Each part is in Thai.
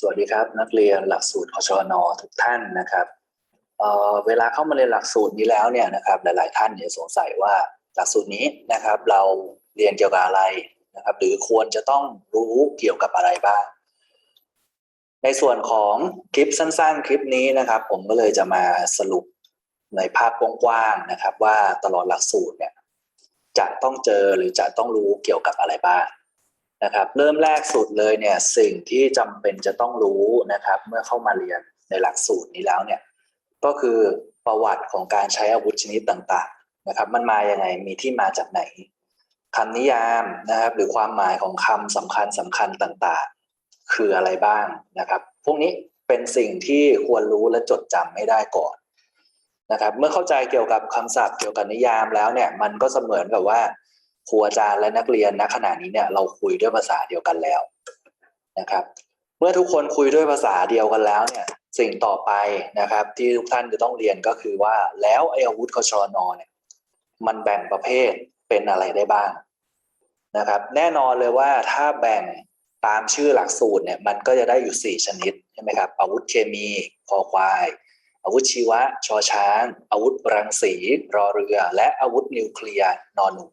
สวัสดีครับ นักเรียนหลักสูตรคชนทุกท่านนะครับเเวลาเข้ามาเรียนหลักสูตรนี้แล้วเนี่ยนะครับหลายๆท่านเนี่ยสงสัยว่าหลักสูตรนี้นะครับ เราเรียนเกี่ยวกับอะไรนะครับ หรือควรจะต้องรู้เกี่ยวกับอะไรบ้าง ในส่วนของคลิปสั้น ๆ คลิปนี้นะครับ ผมก็เลยจะมาสรุปในภาพกว้างๆนะครับ ว่าตลอดหลักสูตรเนี่ยจะต้องเจอหรือจะต้องรู้เกี่ยวกับอะไรบ้าง นะครับเริ่มแรกสุดเลยเนี่ยสิ่งที่จำเป็นจะต้องรู้นะครับ เมื่อเข้ามาเรียนในหลักสูตรนี้แล้วเนี่ยก็คือประวัติของการใช้อาวุธชนิดต่างๆนะครับ มันมาอย่างไงมีที่มาจากไหนคำนิยามนะครับ หรือความหมายของคำสำคัญสำคัญต่างๆ คืออะไรบ้างนะครับ พวกนี้เป็นสิ่งที่ควรรู้และจดจำไม่ได้ก่อนนะครับ เมื่อเข้าใจเกี่ยวกับคำศัพท์เกี่ยวกับนิยามแล้วเนี่ย มันก็เสมือนกับว่า ครูอาจารย์และนักเรียนณขณะนี้เนี่ยเราคุยด้วยภาษาเดียวกันแล้วนะครับ เมื่อทุกคนคุยด้วยภาษาเดียวกันแล้วเนี่ยสิ่งต่อไปนะครับ ที่ทุกท่านจะต้องเรียนก็คือว่าแล้วไออาวุธคชนเนี่ยมันแบ่งประเภทเป็นอะไรได้บ้างนะครับ แน่นอนเลยว่าถ้าแบ่งตามชื่อหลักสูตรเนี่ยมันก็จะได้อยู่ 4 ชนิดใช่ไหมครับอาวุธเคมีคอควาย อาวุธชีวะ ชอช้าง อาวุธรังสี รอเรือ และอาวุธนิวเคลียร์นอนหนู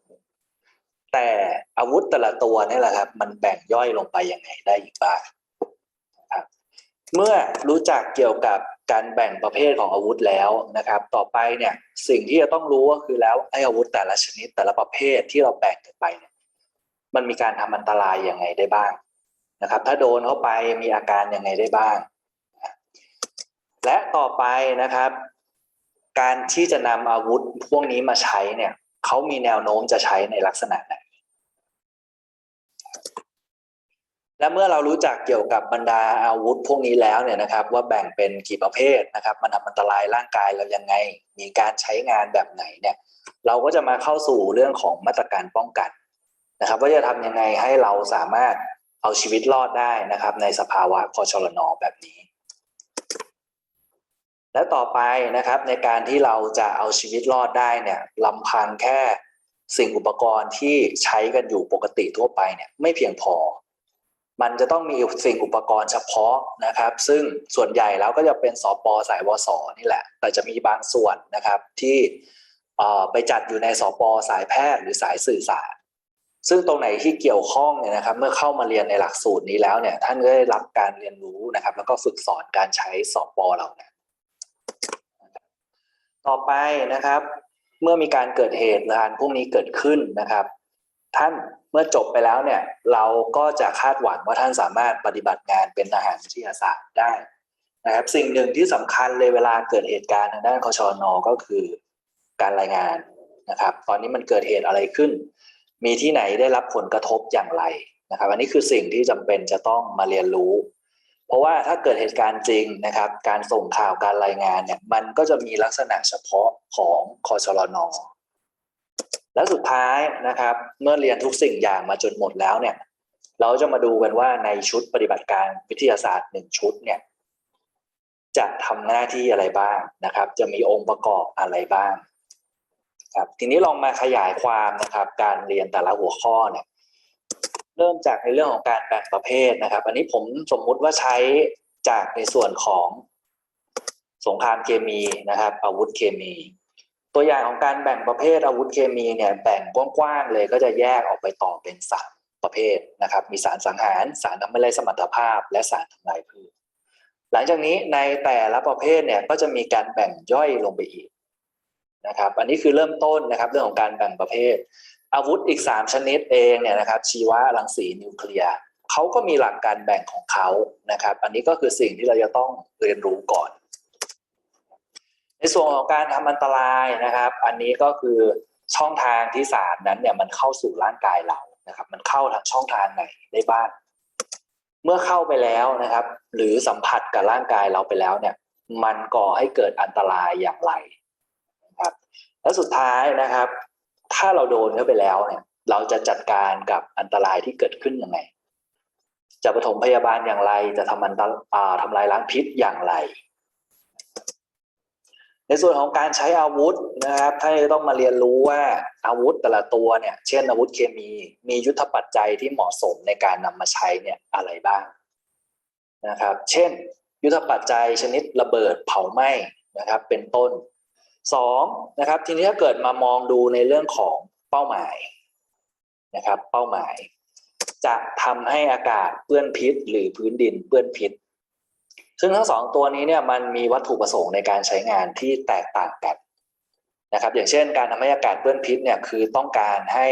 แต่อาวุธแต่ละตัวนี่แหละครับ มันแบ่งย่อยลงไปยังไงได้อีกบ้างครับเมื่อรู้จักเกี่ยวกับการแบ่งประเภทของอาวุธแล้วนะครับ ต่อไปเนี่ยสิ่งที่จะต้องรู้ก็คือแล้วไอ้อาวุธแต่ละชนิดแต่ละประเภทที่เราแบ่งกันไปเนี่ยมันมีการทำอันตรายยังไงได้บ้างนะครับ ถ้าโดนเข้าไปมีอาการยังไงได้บ้าง และต่อไปนะครับ การที่จะนำอาวุธพวกนี้มาใช้เนี่ยเขามีแนวโน้มจะใช้ในลักษณะไหน และเมื่อเรารู้จักเกี่ยวกับบรรดาอาวุธพวกนี้แล้วเนี่ยนะครับ ว่าแบ่งเป็นกี่ประเภทนะครับ มันทำอันตรายร่างกายเรายังไง มีการใช้งานแบบไหนเนี่ยเราก็จะมาเข้าสู่เรื่องของมาตรการป้องกันนะครับ ว่าจะทำยังไงให้เราสามารถเอาชีวิตรอดได้นะครับ ในสภาวะคอชลนอแบบนี้ และต่อไปนะครับในการที่เราจะเอาชีวิตรอดได้เนี่ยลำพังแค่สิ่งอุปกรณ์ที่ใช้กันอยู่ปกติทั่วไปเนี่ยไม่เพียงพอ มันจะต้องมีสิ่งอุปกรณ์เฉพาะนะครับ ซึ่งส่วนใหญ่แล้วก็จะเป็นสอปอสายวสนี่แหละ แต่จะมีบางส่วนนะครับที่ไปจัดอยู่ในสอปอสายแพทย์หรือสายสื่อสารซึ่งตรงไหนที่เกี่ยวข้องเนี่ยนะครับ เมื่อเข้ามาเรียนในหลักสูตรนี้แล้วเนี่ย ท่านก็ได้รับการเรียนรู้นะครับ แล้วก็ฝึกสอนการใช้สอปอเหล่านั้นต่อไปนะครับ เมื่อมีการเกิดเหตุการณ์พวกนี้เกิดขึ้นนะครับ ท่านเมื่อจบไปแล้วเนี่ย เราก็จะคาดหวังว่าท่านสามารถปฏิบัติงานเป็นทหารวิทยาศาสตร์ได้นะครับสิ่งหนึ่งที่สำคัญเลยเวลาเกิดเหตุการณ์ทางด้านคชนก็คือการรายงานนะครับ ตอนนี้มันเกิดเหตุอะไรขึ้น มีที่ไหนได้รับผลกระทบอย่างไรนะครับ อันนี้คือสิ่งที่จำเป็นจะต้องมาเรียนรู้ เพราะว่าถ้าเกิดเหตุการณ์จริงนะครับ การส่งข่าวการรายงานเนี่ยมันก็จะมีลักษณะเฉพาะของคอชลน และสุดท้ายนะครับ เมื่อเรียนทุกสิ่งอย่างมาจนหมดแล้วเนี่ย เราจะมาดูกันว่าในชุดปฏิบัติการวิทยาศาสตร์หนึ่งชุดเนี่ย จะทำหน้าที่อะไรบ้างนะครับ จะมีองค์ประกอบอะไรบ้าง ครับทีนี้ลองมาขยายความนะครับ การเรียนแต่ละหัวข้อเนี่ยเริ่มจากในเรื่องของการแบ่งประเภทนะครับ อันนี้ผมสมมุติว่าใช้จากในส่วนของสงครามเคมีนะครับ อาวุธเคมี ตัวอย่างของการแบ่งประเภทอาวุธเคมีเนี่ยแบ่งกว้างๆเลยก็จะแยกออกไปต่อเป็นสามประเภทนะครับ มีสารสังหาร สารทำให้ไรสมรรถภาพ และสารทำลายพืชหลังจากนี้ในแต่ละประเภทเนี่ยก็จะมีการแบ่งย่อยลงไปอีกนะครับ อันนี้คือเริ่มต้นนะครับเรื่องของการแบ่งประเภท อาวุธอีก 3 ชนิดเองเนี่ยนะครับ ชีวะรังสีนิวเคลียร์เขาก็มีหลักการแบ่งของเขานะครับ อันนี้ก็คือสิ่งที่เราจะต้องเรียนรู้ก่อน ในส่วนของการทำอันตรายนะครับ อันนี้ก็คือช่องทางที่สารนั้นเนี่ยมันเข้าสู่ร่างกายเรานะครับ มันเข้าทางช่องทางไหนได้บ้างเมื่อเข้าไปแล้วนะครับ หรือสัมผัสกับร่างกายเราไปแล้วเนี่ย มันก่อให้เกิดอันตรายอย่างไรนะครับ และสุดท้ายนะครับ ถ้าเราโดนเข้าไปแล้วเนี่ย เราจะจัดการกับอันตรายที่เกิดขึ้นยังไงจะปฐมพยาบาลอย่างไร จะทำอันตราทำลายล้างพิษอย่างไร ในส่วนของการใช้อาวุธนะครับท่านจะต้องมาเรียนรู้ว่าอาวุธแต่ละตัวเนี่ย เช่น อาวุธเคมี มียุทธปัจจัยที่เหมาะสมในการนำมาใช้เนี่ยอะไรบ้างนะครับ เช่น ยุทธปัจจัยชนิดระเบิดเผาไหม้นะครับ เป็นต้นสองนะครับ ทีนี้ถ้าเกิดมามองดูในเรื่องของเป้าหมายนะครับ เป้าหมาย จะทำให้อากาศเปื้อนพิษ หรือพื้นดินเปื้อนพิษ ซึ่งทั้งสองตัวนี้เนี่ยมันมีวัตถุประสงค์ในการใช้งานที่แตกต่างกันนะครับ อย่างเช่น การทำให้อากาศเปื้อนพิษเนี่ยคือต้องการให้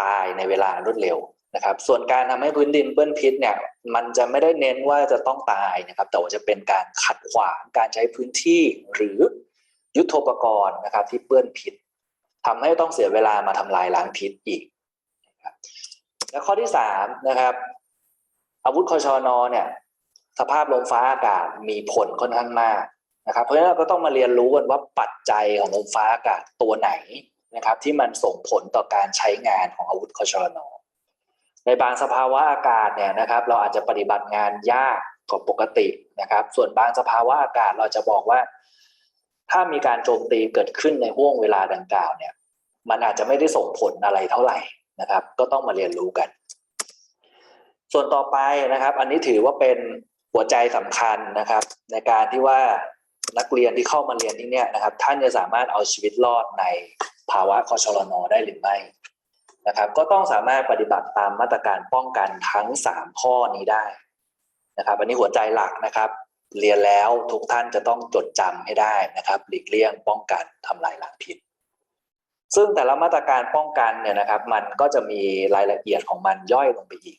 ตายในเวลารวดเร็วนะครับ ส่วนการทำให้พื้นดินเปื้อนพิษเนี่ยมันจะไม่ได้เน้นว่าจะต้องตายนะครับ แต่ว่าจะเป็นการขัดขวางการใช้พื้นที่หรือยุทโธปกรณ์นะครับที่เปื้อนพิษทำให้ต้องเสียเวลามาทำลายล้างพิษอีกและข้อที่สามนะครับอาวุธคอชอนอเนี่ย สภาพลมฟ้าอากาศมีผลค่อนข้างมากนะครับเพราะฉะนั้นเราก็ต้องมาเรียนรู้กันว่าปัจจัยของลมฟ้าอากาศตัวไหนนะครับที่มันส่งผลต่อการใช้งานของอาวุธคอชอนอในบางสภาวะอากาศเนี่ยนะครับ เราอาจจะปฏิบัติงานยากกว่าปกตินะครับ ส่วนบางสภาวะอากาศเราจะบอกว่า ถ้ามีการโจมตีเกิดขึ้นในห่วงเวลาดังกล่าวเนี่ย มันอาจจะไม่ได้ส่งผลอะไรเท่าไหร่นะครับ ก็ต้องมาเรียนรู้กัน ส่วนต่อไปนะครับ อันนี้ถือว่าเป็น หัวใจสำคัญนะครับ ในการที่ว่านักเรียนที่เข้ามาเรียนที่เนี่ยนะครับ ท่านจะสามารถเอาชีวิตรอดในภาวะคอชลนได้หรือไม่นะครับ ก็ต้องสามารถปฏิบัติตามมาตรการป้องกันทั้งสามข้อนี้ได้นะครับอันนี้หัวใจหลักนะครับ เรียนแล้วทุกท่านจะต้องจดจำให้ได้นะครับ หลีกเลี่ยงป้องกันทำลายล้างพิษซึ่งแต่ละมาตรการป้องกันเนี่ยนะครับ มันก็จะมีรายละเอียดของมันย่อยลงไปอีก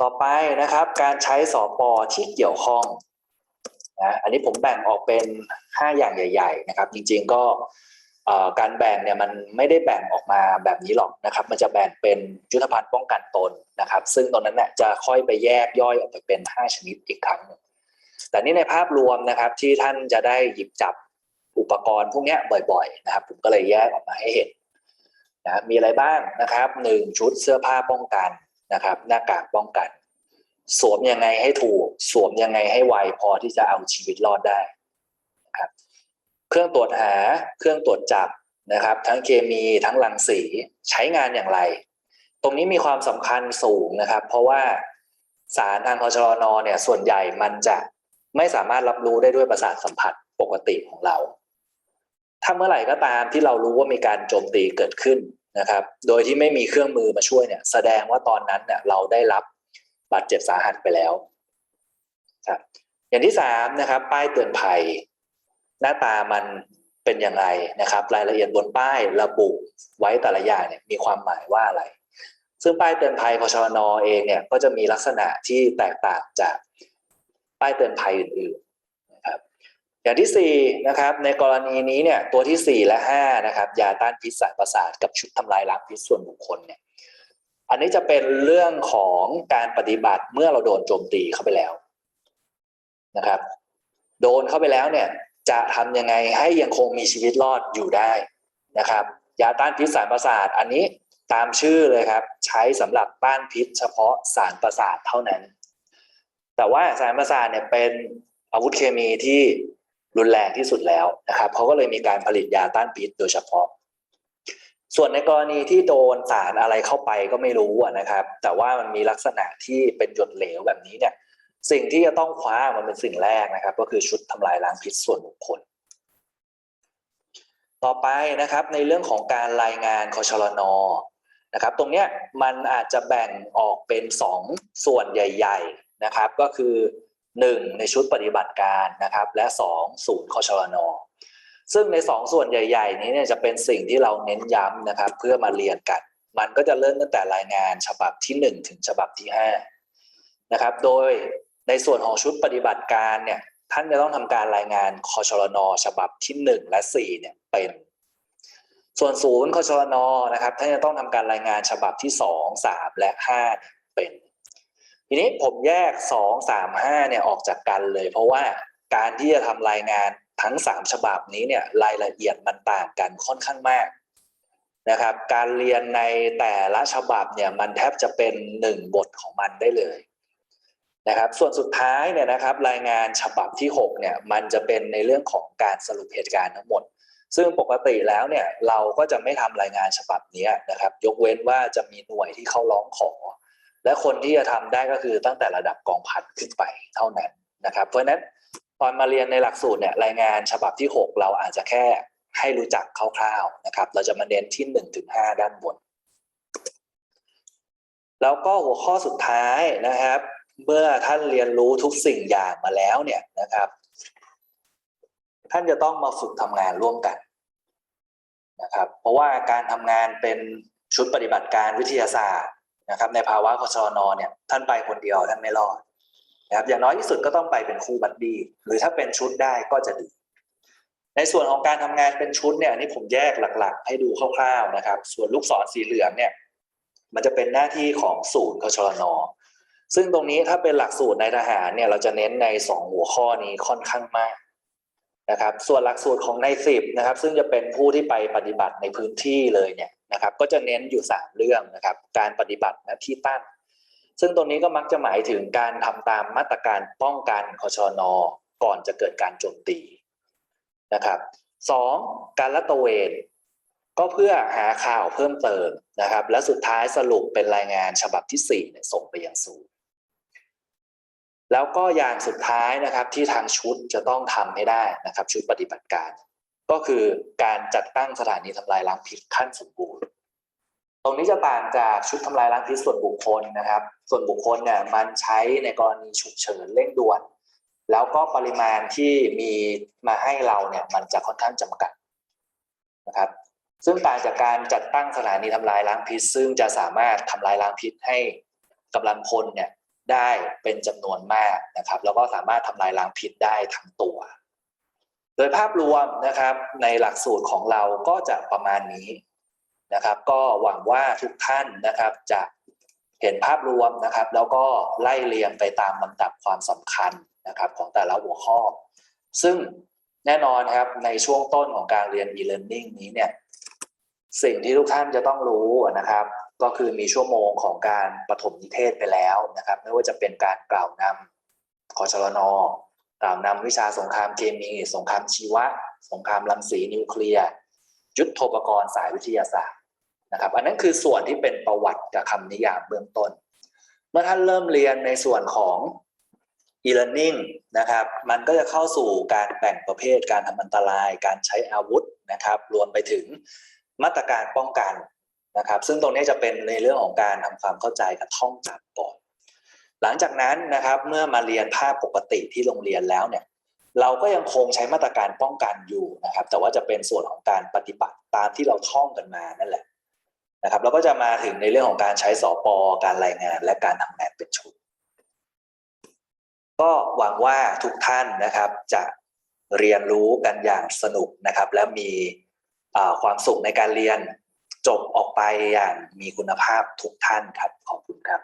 ต่อไปนะครับ การใช้สอปอที่เกี่ยวข้องนะอันนี้ผมแบ่งออกเป็น 5 อย่างใหญ่ ๆ นะครับ จริงๆก็การแบ่งเนี่ยมันไม่ได้แบ่งออกมาแบบนี้หรอกนะครับ มันจะแบ่งเป็นยุทธภัณฑ์ป้องกันตนนะครับ ซึ่งตรงนั้นเนี่ยจะค่อยไปแยกย่อยออกไปเป็น 5 ชนิดอีกครั้ง แต่นี่ในภาพรวมนะครับที่ท่านจะได้หยิบจับอุปกรณ์พวกนี้บ่อยๆนะครับ ผมก็เลยแยกออกมาให้เห็นนะมีอะไรบ้างนะครับหนึ่งชุดเสื้อผ้าป้องกัน นะครับ หน้ากากป้องกัน สวมยังไงให้ถูก สวมยังไงให้ไวพอที่จะเอาชีวิตรอดได้นะครับเครื่องตรวจหาเครื่องตรวจจับนะครับ ทั้งเคมีทั้งรังสีใช้งานอย่างไร ตรงนี้มีความสำคัญสูงนะครับ เพราะว่าสารทางคอชลนเนี่ยส่วนใหญ่มันจะไม่สามารถรับรู้ได้ด้วยประสาทสัมผัสปกติของเรา ถ้าเมื่อไหร่ก็ตามที่เรารู้ว่ามีการโจมตีเกิดขึ้น นะครับ โดยที่ไม่มีเครื่องมือมาช่วยเนี่ย แสดงว่าตอนนั้นเนี่ยเราได้รับบาดเจ็บสาหัสไปแล้วครับอย่างที่สามนะครับ ป้ายเตือนภัย หน้าตามันเป็นย่างไรนะครับ รายละเอียดบนป้ายระบุไว้แต่ละอย่างเนี่ยมีความหมายว่าอะไร ซึ่งป้ายเตือนภัยพชนเองเนี่ยก็จะมีลักษณะที่แตกต่างจากป้ายเตือนภัยอื่นๆ อย่างที่สี่นะครับในกรณีนี้เนี่ยตัวที่สี่และห้านะครับยาต้านพิษสารประสาทกับชุดทำลายล้างพิษส่วนบุคคลเนี่ยอันนี้จะเป็นเรื่องของการปฏิบัติเมื่อเราโดนโจมตีเข้าไปแล้วนะครับ โดนเข้าไปแล้วเนี่ยจะทำยังไงให้ยังคงมีชีวิตรอดอยู่ได้นะครับ ยาต้านพิษสารประสาทอันนี้ตามชื่อเลยครับ ใช้สำหรับต้านพิษเฉพาะสารประสาทเท่านั้น แต่ว่าสารประสาทเนี่ยเป็นอาวุธเคมีที่ รุนแรงที่สุดแล้วนะครับเขาก็เลยมีการผลิตยาต้านพิษโดยเฉพาะ ส่วนในกรณีที่โดนสารอะไรเข้าไปก็ไม่รู้นะครับ แต่ว่ามันมีลักษณะที่เป็นหยดเหลวแบบนี้เนี่ยสิ่งที่จะต้องคว้ามันเป็นสิ่งแรกนะครับ ก็คือชุดทำลายล้างพิษส่วนบุคคล ต่อไปนะครับในเรื่องของการรายงานคอชลนนะครับ ตรงเนี้ยมันอาจจะแบ่งออกเป็นสองส่วนใหญ่ ๆนะครับ ก็คือ หนึ่งในชุดปฏิบัติการนะครับ และสองศูนย์คอชลนซึ่งในสองส่วนใหญ่ ๆ นี้เนี่ยจะเป็นสิ่งที่เราเน้นย้ำนะครับ เพื่อมาเรียนกัน มันก็จะเริ่มตั้งแต่รายงานฉบับที่หนึ่งถึงฉบับที่ห้านะครับโดยในส่วนของชุดปฏิบัติการเนี่ยท่านจะต้องทำการรายงานคอชลนฉบับที่หนึ่งและสี่เนี่ยเป็น ส่วนศูนย์คอชลนนะครับท่านจะต้องทำการรายงานฉบับที่สองสามและห้าเป็น ทีนี้ผมแยกสองสามห้าเนี่ยออกจากกันเลย เพราะว่าการที่จะทำรายงานทั้งสามฉบับนี้เนี่ยรายละเอียดมันต่างกันค่อนข้างมากนะครับ การเรียนในแต่ละฉบับเนี่ยมันแทบจะเป็นหนึ่งบทของมันได้เลยนะครับส่วนสุดท้ายเนี่ยนะครับรายงานฉบับที่6เนี่ยมันจะเป็นในเรื่องของการสรุปเหตุการณ์ทั้งหมด ซึ่งปกติแล้วเนี่ยเราก็จะไม่ทำรายงานฉบับนี้นะครับ ยกเว้นว่าจะมีหน่วยที่เขาร้องขอ และคนที่จะทำได้ก็คือตั้งแต่ระดับกองพันขึ้นไปเท่านั้นนะครับ เพราะฉะนั้นตอนมาเรียนในหลักสูตรเนี่ยรายงานฉบับที่ 6 เราอาจจะแค่ให้รู้จักคร่าวๆนะครับ เราจะมาเน้นที่1ถึง5ด้านบน แล้วก็หัวข้อสุดท้ายนะครับ เมื่อท่านเรียนรู้ทุกสิ่งอย่างมาแล้วเนี่ยนะครับ ท่านจะต้องมาฝึกทำงานร่วมกันนะครับ เพราะว่าการทำงานเป็นชุดปฏิบัติการวิทยาศาสตร์ นะครับในภาวะคชนเนี่ยท่านไปคนเดียวท่านไม่รอดนะครับอย่างน้อยที่สุดก็ต้องไปเป็นคู่บัดดี้หรือถ้าเป็นชุดได้ก็จะดี ในส่วนของการทำงานเป็นชุดเนี่ยอันนี้ผมแยกหลัก ๆ ให้ดูคร่าวๆนะครับ ส่วนลูกศรสีเหลืองเนี่ยมันจะเป็นหน้าที่ของศูนย์คชรนซึ่งตรงนี้ถ้าเป็นหลักสูตรในทหารเนี่ยเราจะเน้นในสองหัวข้อนี้ค่อนข้างมากนะครับส่วนหลักสูตรของในสิบนะครับ ซึ่งจะเป็นผู้ที่ไปปฏิบัติในพื้นที่เลยเนี่ย นะครับ ก็จะเน้นอยู่สามเรื่องนะครับ การปฏิบัติหน้าที่ตั้ง ซึ่งตรงนี้ก็มักจะหมายถึงการทำตามมาตรการป้องกันคชน ก่อนจะเกิดการโจมตีนะครับสองการละตะเวนก็เพื่อหาข่าวเพิ่มเติมนะครับ และสุดท้ายสรุปเป็นรายงานฉบับที่ 4 เนี่ยส่งไปยังศูนย์แล้วก็อย่างสุดท้ายนะครับที่ทางชุดจะต้องทำให้ได้นะครับ ชุดปฏิบัติการ ก็คือการจัดตั้งสถานีทำลายล้างพิษขั้นสมบูรณ์ ตรงนี้จะต่างจากชุดทำลายล้างพิษส่วนบุคคลนะครับ ส่วนบุคคลเนี่ยมันใช้ในกรณีฉุกเฉินเร่งด่วน แล้วก็ปริมาณที่มีมาให้เราเนี่ยมันจะค่อนข้างจำกัดนะครับ ซึ่งต่างจากการจัดตั้งสถานีทำลายล้างพิษ ซึ่งจะสามารถทำลายล้างพิษให้กำลังพลเนี่ยได้เป็นจำนวนมากนะครับ แล้วก็สามารถทำลายล้างพิษได้ทั้งตัว โดยภาพรวมนะครับในหลักสูตรของเราก็จะประมาณนี้นะครับ ก็หวังว่าทุกท่านนะครับจะเห็นภาพรวมนะครับ แล้วก็ไล่เรียงไปตามลำดับความสำคัญนะครับของแต่ละหัวข้อ ซึ่งแน่นอนครับในช่วงต้นของการเรียน e-learning นี้เนี่ยสิ่งที่ทุกท่านจะต้องรู้นะครับ ก็คือมีชั่วโมงของการปฐมนิเทศไปแล้วนะครับ ไม่ว่าจะเป็นการกล่าวนำคอชลน กล่าวนำวิชาสงครามเคมี สงครามชีวะ สงครามรังสีนิวเคลียร์ยุทโธปกรณ์สายวิทยาศาสตร์นะครับ อันนั้นคือส่วนที่เป็นประวัติกับคำนิยามเบื้องต้น เมื่อท่านเริ่มเรียนในส่วนของ e-learning นะครับ มันก็จะเข้าสู่การแบ่งประเภทการทำอันตราย การใช้อาวุธนะครับ รวมไปถึงมาตรการป้องกันนะครับ ซึ่งตรงนี้จะเป็นในเรื่องของการทำความเข้าใจกับท่องจำก่อน หลังจากนั้นนะครับเมื่อมาเรียนภาพปกติที่โรงเรียนแล้วเนี่ยเราก็ยังคงใช้มาตรการป้องกันอยู่นะครับ แต่ว่าจะเป็นส่วนของการปฏิบัติตามที่เราท่องกันมานั่นแหละนะครับแล้วก็จะมาถึงในเรื่องของการใช้สอปอการรายงาน และการทำงานเป็นชุด ก็หวังว่าทุกท่านนะครับจะเรียนรู้กันอย่างสนุกนะครับ และมีความสุขในการเรียนจบออกไปอย่างมีคุณภาพทุกท่านครับขอบคุณครับ